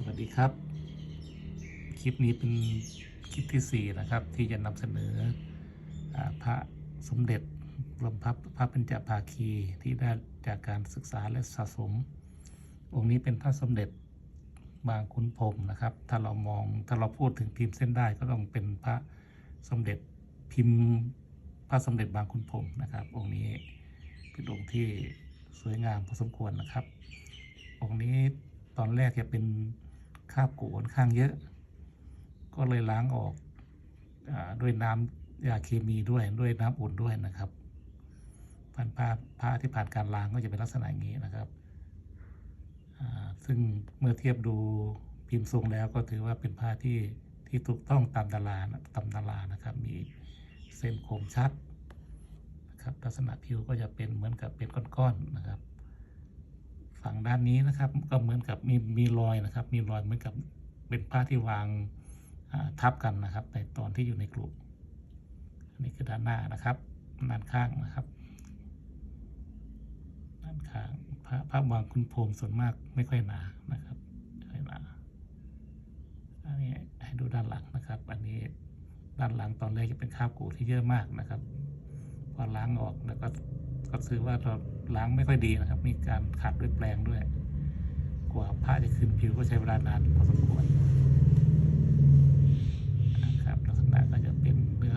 สวัสดีครับ คลิปนี้เป็นคลิปที่ 4 นะครับ ที่จะนำเสนออพระสมเด็จรมพระพระเป็นจภาคีที่ได้จากการศึกษาและสะสม องค์นี้เป็นพระสมเด็จบางขุนพรมนะครับ ถ้าเรามองถ้าเราพูดถึงพิมพ์เส้นได้ก็ต้องเป็นพระสมเด็จพิมพ์พระสมเด็จบางขุนพรมนะครับ องค์นี้เป็นองค์ที่สวยงามพอสมควรนะครับ องค์นี้ตอนแรกจะเป็น ราบกูค่อนข้างเยอะ ก็เลยล้างออกอด้วยน้ำยาเคมีด้วยด้วยน้ำอุ่นด้วยนะครับพันผ้าผ้าที่ผ่านการล้างก็จะเป็นลักษณะงนี้นะครับซึ่งเมื่อเทียบดูพิมพ์ทรงแล้วก็ถือว่าเป็นผ้าที่ที่ถูกต้องตามตารางตามตารานะครับ มีเส้นคมชัดนะครับ ลักษณะผิวก็จะเป็นเหมือนกับเป็นก้อนๆนะครับ ฝั่งด้านนี้นะครับ ก็เหมือนกับมีมีรอยนะครับ มีรอยเหมือนกับเป็นผ้าที่วางทับกันนะครับ ในตอนที่อยู่ในกลุ่มอันนี้คือด้านหน้านะครับด้านข้างนะครับด้านข้างพระพระวางคุณพรมส่วนมากไม่ค่อยหนานะครับไม่ค่อยหนาอันนี้ให้ดูด้านหลังนะครับ อันนี้ด้านหลังตอนแรกจะเป็นคราบกูที่เยอะมากนะครับพอล้างออกแล้วก็ ก็ซื้อว่าเราล้างไม่ค่อยดีนะครับ มีการขัดด้วยแปรงด้วย กว่าผ้าจะคืนผิวก็ใช้เวลานานพอสมควรนะครับลักษณะก็จะเป็นเนื้อ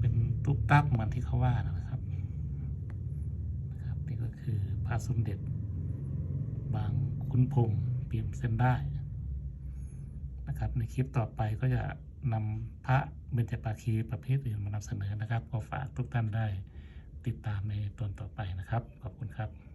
เป็นตุ๊บตับเหมือนที่เขาว่านะครับนะครับ นี่ก็คือพระสมเด็จ บางคุณพรหมเปี่ยมเส้นได้นะครับ ในคลิปต่อไปก็จะนำพระเบญจปาคีประเภทอื่นมานำเสนอนะครับ ก็ฝากทุกท่านได้ ติดตามในตอนต่อไปนะครับ ขอบคุณครับ